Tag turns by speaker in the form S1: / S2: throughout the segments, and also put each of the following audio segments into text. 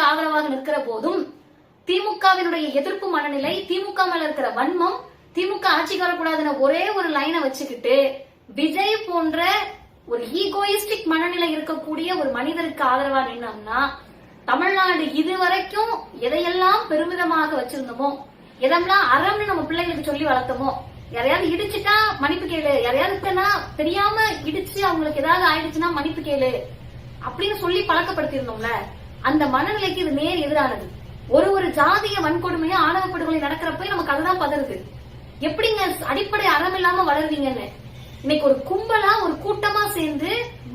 S1: விஜய்க்கு ஆதரவாக நிற்கிற போதும் திமுகவினுடைய எதிர்ப்பு மனநிலை திமுக மேல இருக்கிற வன்மம் திமுக ஆட்சிக்கு வரக்கூடாதுன்னு ஒரே ஒரு லைனை வச்சுக்கிட்டு விஜய் போன்ற ஒரு ஈகோயிஸ்டிக் மனநிலை இருக்கக்கூடிய ஒரு மனிதருக்கு ஆதரவா நின்னோம்னா தமிழ்நாடு இதுவரைக்கும் எதையெல்லாம் பெருமிதமாக வச்சிருந்தோமோ எதெல்லாம் அறம்னு நம்ம பிள்ளைங்களுக்கு சொல்லி வளர்த்தோமோ யாரையாவது இடிச்சுட்டா மன்னிப்பு கேளு யாரையாவது இப்பனா தெரியாம இடிச்சு அவங்களுக்கு ஏதாவது ஆயிடுச்சுன்னா மன்னிப்பு கேளு அப்படின்னு சொல்லி பழக்கப்படுத்தியிருந்தோம்ல அந்த மனநிலைக்கு இது நேர் எதிரானது. ஒரு ஒரு ஜாதிய வன்கொடுமையா ஆணவ படுகொலை நடக்கிறப்ப நமக்கு அதுதான் பதறுது. எப்படிங்க அடிப்படை அறம் இல்லாம வளருவீங்கன்னு இன்னைக்கு ஒரு கும்பலா ஒரு கூட்டமா சேர்ந்து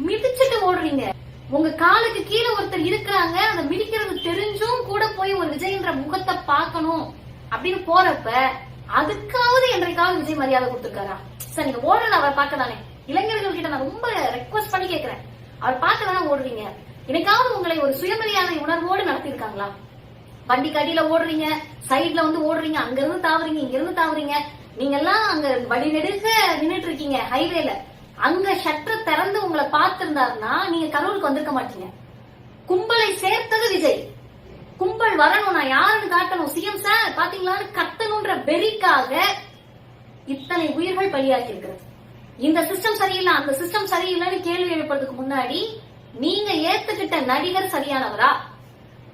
S1: மிதிச்சுட்டு ஓடுறீங்க. உங்க காலுக்கு கீழே ஒருத்தர் இருக்கிறாங்க அந்த மிதிக்கிறது தெரிஞ்சும் கூட போய் ஒரு விஜய்ன்ற முகத்தை பார்க்கணும் அப்படின்னு போறப்ப அதுக்காவது என்றைக்காவது விஜய் மரியாதை கொடுத்துருக்காரா? சார் நீங்க ஓடல அவரை பார்க்க தானே இளைஞர்கள் கிட்ட நான் ரொம்ப ரெக்வஸ்ட் பண்ணி கேக்குறேன் அவர் பார்க்க தானே ஓடுறீங்க. எனக்காவது உங்களை ஒரு சுயமரியாதை உணர்வோடு நடத்திருக்காங்களா வண்டிக்கு கடியில ஓடுறீங்க சைட்ல வந்து ஓடுறீங்க அங்க இருந்து தாவுறீங்க இங்க இருந்து தாவுறீங்க. நீங்க எல்லாம் அங்க வழி நெடுக்க நின்றுட்டு இருக்கீங்க ஹைவேல அங்க ஷட்டர் திறந்து உங்களை பார்த்திருந்தாருன்னா நீங்க கரூருக்கு வந்திருக்க மாட்டீங்க. கும்பலை சேர்த்தது விஜய். கும்பல் வரணும் நான் யாருன்னு காட்டணும். சிஎம் சார் பாத்தீங்களான்னு கத்தணும்ன்ற வெறிக்காக இத்தனை உயிர்கள் பலியாகி இருக்கிறது இந்த சிஸ்டம் சரியில்லை அந்த சிஸ்டம் சரியில்லைன்னு கேள்வி எழுப்புறதுக்கு முன்னாடி நீங்க ஏத்துக்கிட்ட நடிகர் சரியானவரா?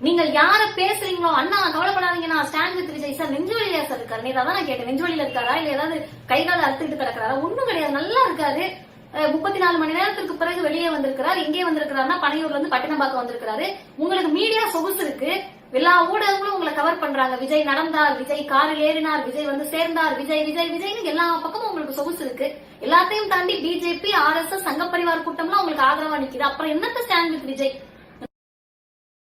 S1: நீங்கள் யார பேசுறீங்களோ அண்ணா கவலைப்படாதீங்க. நான் ஸ்டாண்ட் வித் விஜய் சார். நெஞ்சுவலியா சார் இருக்காரு. நேரா தான் நான் கேட்டேன். நெஞ்சுவலியில இருக்காரா? இல்ல ஏதாவது கை கால அறுத்துக்கிட்டு கிடக்குறாரா? ஒண்ணும் கிடையாது. நல்லா இருக்காரு. முப்பத்தி நாலு மணி நேரத்துக்கு பிறகு வெளியே வந்திருக்கிறார். இங்கே வந்திருக்கிறாருன்னா பனையூர்ல இருந்து பட்டினப்பாக்கம் வந்திருக்கிறாரு. உங்களுக்கு மீடியா சொகுசு இருக்கு. எல்லா ஊடகங்களும் உங்களை கவர் பண்றாங்க. விஜய் நடந்தார் விஜய் காரில் ஏறினார் விஜய் வந்து சேர்ந்தார் விஜய் விஜய் விஜய்னு எல்லா பக்கமும் உங்களுக்கு சொகுசு இருக்கு. எல்லாத்தையும் தாண்டி பிஜேபி ஆர் எஸ் எஸ் சங்க பரிவார் கூட்டம்லாம் உங்களுக்கு ஆதரவா நிக்குது. அப்புறம் என்னத்த ஸ்டாண்ட் வித் விஜய்?